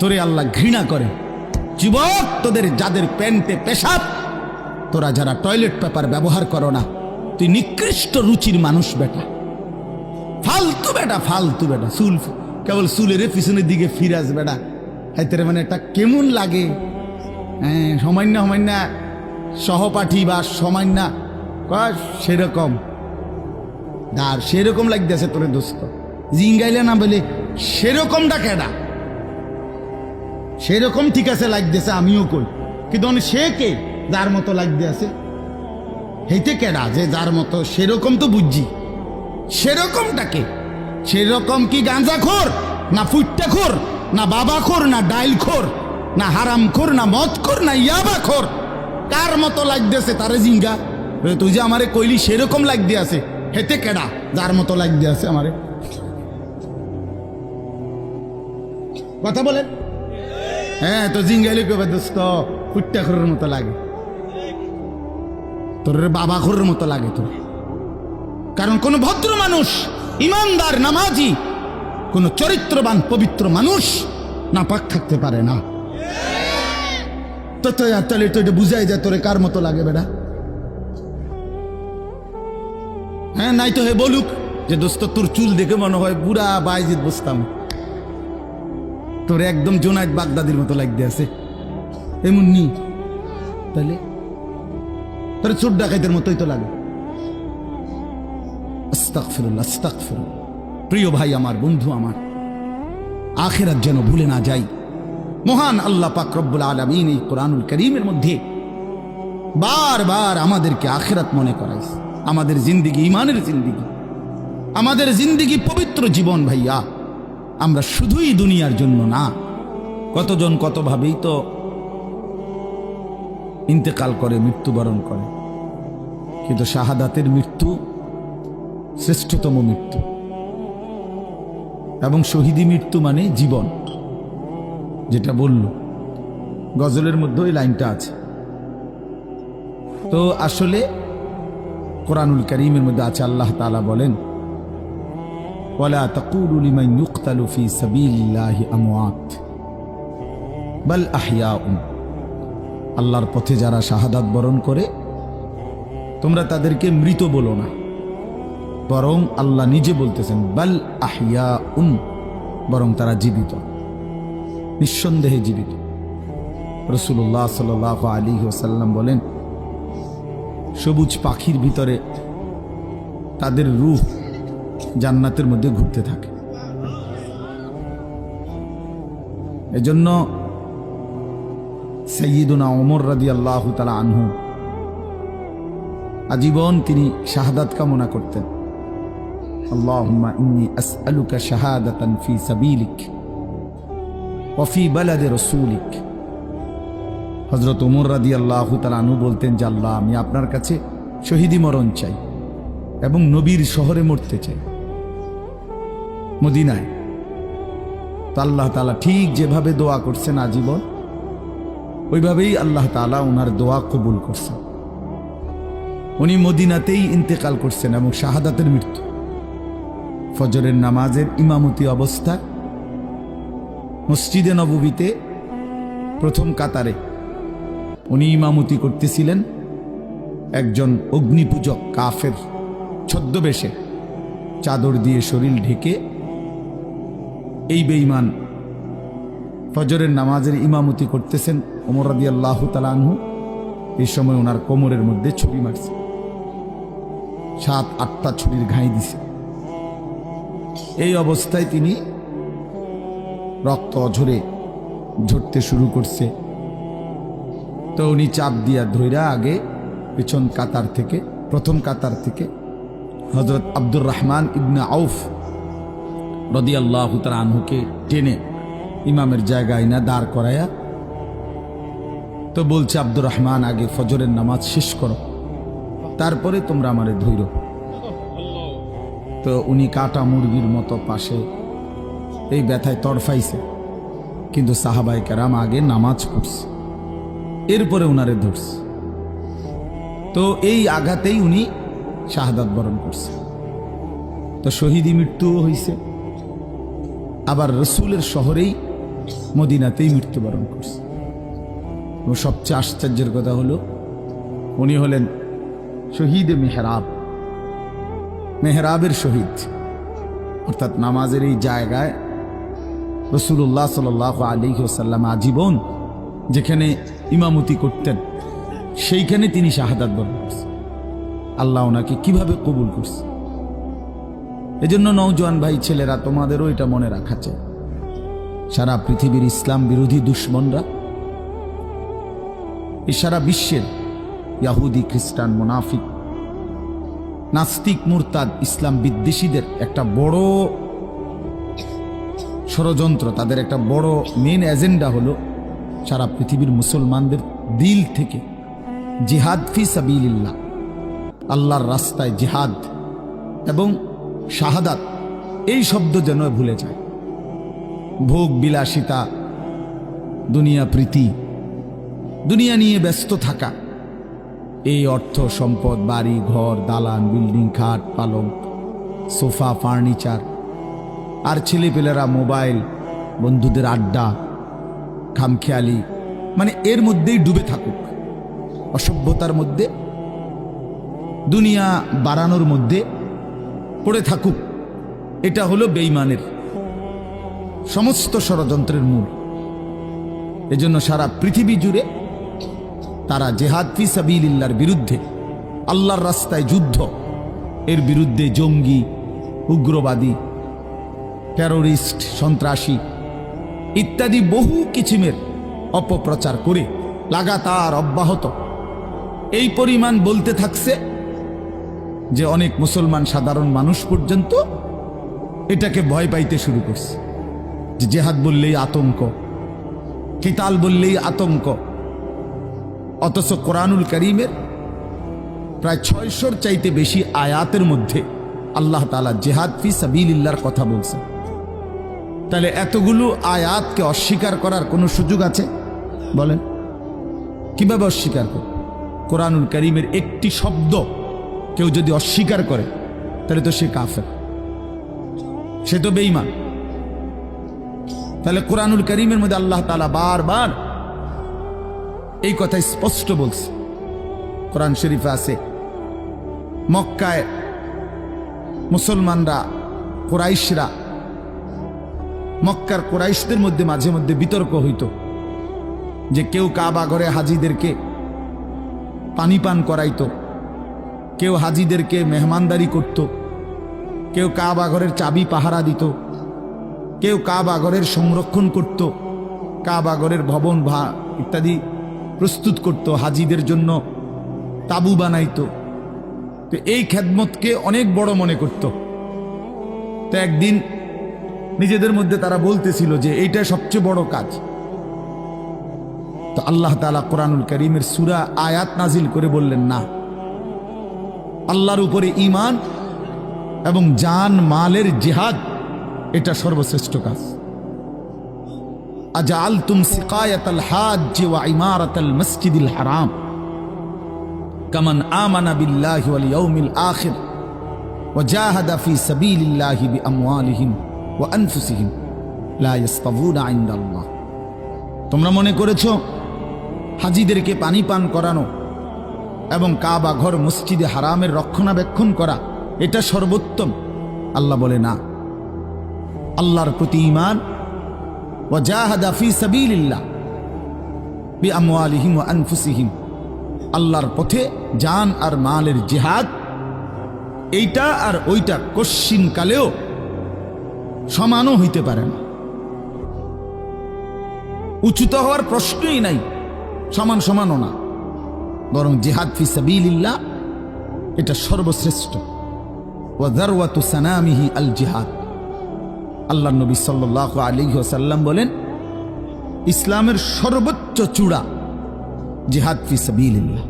তোরে আল্লাহ ঘৃণা করে। যুবক, তোদের যাদের প্যান্টে পেশাব, তোরা যারা টয়লেট পেপার ব্যবহার করো না, তুই নিকৃষ্ট রুচির মানুষ বেটা। ফালতু বেটা ফালতু বেটা, চুল কেবল চুলের পিছনের দিকে ফিরাস বেটা। হাইতে মানে এটা কেমন লাগে? হ্যাঁ সমান্য সমান্য সহপাঠী বা সমান্য সেরকম। আর সেরকম লাগতেছে তোরে দোস্ত। জিঙ্গাইলে না বলে সেরকমটা কেডা? সেরকম ঠিক আছে লাগতেছে আমিও কই কিন্তু অনেক সে কে? যার মতো লাগতে আছে হেইতে কেডা যে যার মতো? সেরকম তো বুঝছি। সেরকমটাকে সেরকম কি গাঁজা খোর? না ফুটটা খোর? না বাবা খোর? না ডাইল খোর? না হারাম খোর? না মদ খোর? না ইয়াবা খোর? কার মতো লাগতেছে তারে জিঙ্গা? তুই যে আমারে কইলি সেরকম লাগতে আছে হেতে কেডা যার মতো লাগতে আছে আমারে। কথা বলেন। হ্যাঁ তো জিঙ্গালি কবে দোস্ত ফুটটা খোরের মতো লাগে। তোর বাবা খোরের মতো লাগে তোর। কারণ কোন ভদ্র মানুষ, ইমানদার, নামাজি, কোন চরিত্রবান, পবিত্র মানুষ না পাক থাকতে পারে না। তো তাহলে তো এটা বুঝাই যায়, তোরে কার মতো লাগে বেটা? হ্যাঁ নাই তো হে বলুক যে, দোস্ত, তোর চুল দেখে মনে হয় বুড়া বাইজিত বসতাম তোর একদম জোনায়দ বাগদাদির মতো লাগতে আছে। এমন নি তাহলে তোর চোর ডাকাইতের মতোই তো লাগে। আস্তাগফিরুল্লাহ, আস্তাগফিরুল্লাহ। প্রিয় ভাই আমার বন্ধু আমার আখেরাত যেন ভুলে না যাই। মহান আল্লাহ পাক রব্বুল আলমিন এই কোরআনুল করিমের মধ্যে বারবার আমাদেরকে আখেরাত মনে করাইস আমাদের জিন্দিগি ইমানের জিন্দিগি। আমাদের জিন্দিগি পবিত্র জীবন ভাইয়া। আমরা শুধুই দুনিয়ার জন্য না। কতজন কতভাবেই তো ইন্তেকাল করে, মৃত্যুবরণ করে। কিন্তু শাহাদাতের মৃত্যু শ্রেষ্ঠতম মৃত্যু। এবং শহীদি মৃত্যু মানে জীবন, যেটা বলল। গজলের মধ্যে ওই লাইনটা আছে। তো আসলে কোরআনুল করিমের মধ্যে আছে, আল্লাহ তাআলা বলেন ওয়ালা তাকুলু লিমান ইউকতালু ফি সাবিলিল্লাহি আমওয়াত বাল আল্লাহর পথে যারা শাহাদাত বরণ করে, তোমরা তাদেরকে মৃত বলো না। বরং আল্লাহ নিজে বলতেছেন, বাল আহিয়া উন বরং তারা জীবিত। নিঃসন্দেহে জীবিত। রসুল্লাহ সাল আলী ওসাল্লাম বলেন, সবুজ পাখির ভিতরে তাদের রূহ জান্নাতের মধ্যে ঘুরতে থাকে এজন্য সৈয়দুনা ওমর রাদি আল্লাহ তালা আনহু আজীবন তিনি শাহাদাত কামনা করতেন اللهم إني أسألك شهادة في سبيلك وفي بلد رسولك হজরত উমর রাদি আল্লাহ তালানু বলতেন যে আল্লাহ আমি আপনার কাছে শহীদি মরণ চাই এবং নবীর শহরে মরতে চাই মদিনায়। তো আল্লাহ তালা ঠিক যেভাবে দোয়া করছেন আজীবন, ওইভাবেই আল্লাহ তালা ওনার দোয়া কবুল করছেন। উনি মদিনাতেই ইন্তেকাল করছেন এবং শাহাদাতের মৃত্যু। ফজরের নামাজের ইমামতি অবস্থা মসজিদে নববীতে প্রথম কাতারে উনি ইমামতি করতেছিলেন একজন অগ্নিপূজক কাফের ছদ্মবেশে। চাদর দিয়ে শরীর ঢেকে এই বেঈমান ফজরের নামাজের ইমামতি করতেছেন ওমর রাদি আল্লাহ তালানহু এই সময় ওনার কোমরের মধ্যে ছুরি মারছে। সাত, আটটা ছুরির ঘাই দিছে। এই অবস্থায় তিনি রক্ত অঝরে ঝরতে শুরু করছে। তো উনি চাপ দিয়া ধৈরা আগে পেছন কাতার থেকে, প্রথম কাতার থেকে হজরত আব্দুর রহমান ইবনা আউফ রদি আল্লাহ আনহুকে টেনে ইমামের জায়গায় না দাঁড় করায়া তো বলছে, আব্দুর রহমান, আগে ফজরের নামাজ শেষ করো, তারপরে তোমরা আমারে ধৈর্য। তো উনি কাটা মুরগির মতো পাশে এই ব্যথায় তরফাইছে, কিন্তু সাহাবাই কেরাম আগে নামাজ পড়ছে, এরপরে উনারে ধরছে। তো এই আঘাতেই উনি শাহাদাত বরণ করছে। তো শহীদি মৃত্যুও হয়েছে আবার রসুলের শহরেই মদিনাতেই মৃত্যুবরণ করছে। এবং সবচেয়ে আশ্চর্যের কথা হলো, উনি হলেন শহীদ মেহরাব। মেহরাবের শহীদ। অর্থাৎ নামাজের এই জায়গায় রসুল্লাহ সাল আলী সাল্লাম আজীবন যেখানে ইমামতি করতেন, সেইখানে তিনি শাহাদাত বরণ করছেন। আল্লাহ ওনাকে কীভাবে কবুল করছে? এজন্য নৌজওয়ান ভাই ছেলেরা, তোমাদেরও এটা মনে রাখা চাই সারা পৃথিবীর ইসলাম বিরোধী দুশ্মনরা, এই সারা বিশ্বের ইয়াহুদি, খ্রিস্টান, মুনাফিক, নাস্তিক, মুরতাদ, ইসলাম বিদ্বেষীদের একটা বড় ষড়যন্ত্র, তাদের একটা বড় মেন এজেন্ডা হলো সারা পৃথিবীর মুসলমানদের দিল থেকে জিহাদ ফি সাবিল্লাহ আল্লাহর রাস্তায় জিহাদ এবং শাহাদাত, এই শব্দ যেন ভুলে যায়। ভোগ বিলাসিতা, দুনিয়া প্রীতি, দুনিয়া নিয়ে ব্যস্ত থাকা, এই অর্থ সম্পদ, বাড়ি, ঘর, দালান, বিল্ডিং, খাট, পালং, সোফা, ফার্নিচার, আর ছেলেপেলেরা মোবাইল, বন্ধুদের আড্ডা, খামখেয়ালি মানে এর মধ্যেই ডুবে থাকুক। অসভ্যতার মধ্যে, দুনিয়া বাড়ানোর মধ্যে পড়ে থাকুক। এটা হলো বেইমানের সমস্ত ষড়যন্ত্রের মূল। এজন্য সারা পৃথিবী জুড়ে তারা জেহাদ ফি সাবিলিল্লার বিরুদ্ধে, আল্লাহর রাস্তায় যুদ্ধ, এর বিরুদ্ধে জঙ্গি, উগ্রবাদী টেরোরিস্ট সন্ত্রাসী ইত্যাদি বহু কিছিমের অপপ্রচার করে লাগাতার অব্যাহত। এই পরিমাণ বলতে থাকছে যে অনেক মুসলমান সাধারণ মানুষ পর্যন্ত এটাকে ভয় পাইতে শুরু করছে। যে জেহাদ বললেই আতঙ্ক, কিতাল বললেই আতঙ্ক। অথচ কোরআনুল করিমের প্রায় ছয়শোর চাইতে বেশি আয়াতের মধ্যে আল্লাহ তালা জেহাদ ফি সাবিল্লার কথা বলছে তাহলে এতগুলো আয়াতকে অস্বীকার করার কোনো সুযোগ আছে? বলেন। কীভাবে অস্বীকার করে কোরআনুল করিমের একটি শব্দ কেউ যদি অস্বীকার করে, তাহলে তো সে কাফের। সে তো বেইমান তাহলে কোরআনুল করিমের মধ্যে আল্লাহ তালা বারবার এই কথা স্পষ্ট বলছে। কোরআন শরীফে আছে, মক্কায় মুসলমানরা, কোরাইশরা, মক্কার কোরাইশদের মধ্যে মাঝে মধ্যে বিতর্ক হইত যে কেউ কাবা ঘরে হাজিদেরকে পানি পান করাইতো। কেউ হাজিদেরকে মেহমানদারি করত। কেউ কাবা ঘরের চাবি পাহারা দিত। কেউ কাবা ঘরের সংরক্ষণ করত। কাবা ঘরের ভবন, ভা ইত্যাদি প্রস্তুত করত, হাজিদের জন্য তাবু বানাইত। তো এই খেদমতকে অনেক বড় মনে করত। তো একদিন নিজেদের মধ্যে তারা বলতেছিল যে, এইটা সবচেয়ে বড় কাজ। তো আল্লাহ তালা কোরআনুল করিমের সুরা আয়াত নাজিল করে বললেন, না। আল্লাহর উপরে ইমান এবং জান, মালের জেহাদ, এটা সর্বশ্রেষ্ঠ কাজ। আজআলতুম সিকায়াতাল হাজ্জ ওয়া ইমারাতাল মসজিদিল হারাম, কামান আমানা বিল্লাহি ওয়াল ইয়াউমিল আখির, ওয়া জাহাদা ফি সাবিলিল্লাহি বিআমওয়ালিহিম ওয়া আনফুসিহিম, লা ইস্তাবুনা ইনদাল্লাহ। তোমরা মনে করেছ হাজিদেরকে পানি পান করানো এবং কাবা ঘর মসজিদে হারামের রক্ষণাবেক্ষণ করা, এটা সর্বোত্তম। আল্লাহ বলে না। আল্লাহর প্রতি ইমান ও জাহাদা ফি সাবিলিল্লাহ বি আমওয়ালিহিম ও আনফুসিহিম। আল্লাহর পথে জান আর মালের জেহাদ। এইটা আর ওইটা কশ্চিন কালেও সমানও হইতে পারে না। উচ্চুত হওয়ার প্রশ্নই নাই, সমান সমানও না। বরং জেহাদ ফি সাবিল্লা এটা সর্বশ্রেষ্ঠ। ওয়াদারওয়াতু সানামিহি আল জিহাদ। আল্লাহ নবী সাল্লাহ আলী সাল্লাম বলেন, ইসলামের সর্বোচ্চ চূড়া জেহাদ ফি সাবিলিল্লাহ।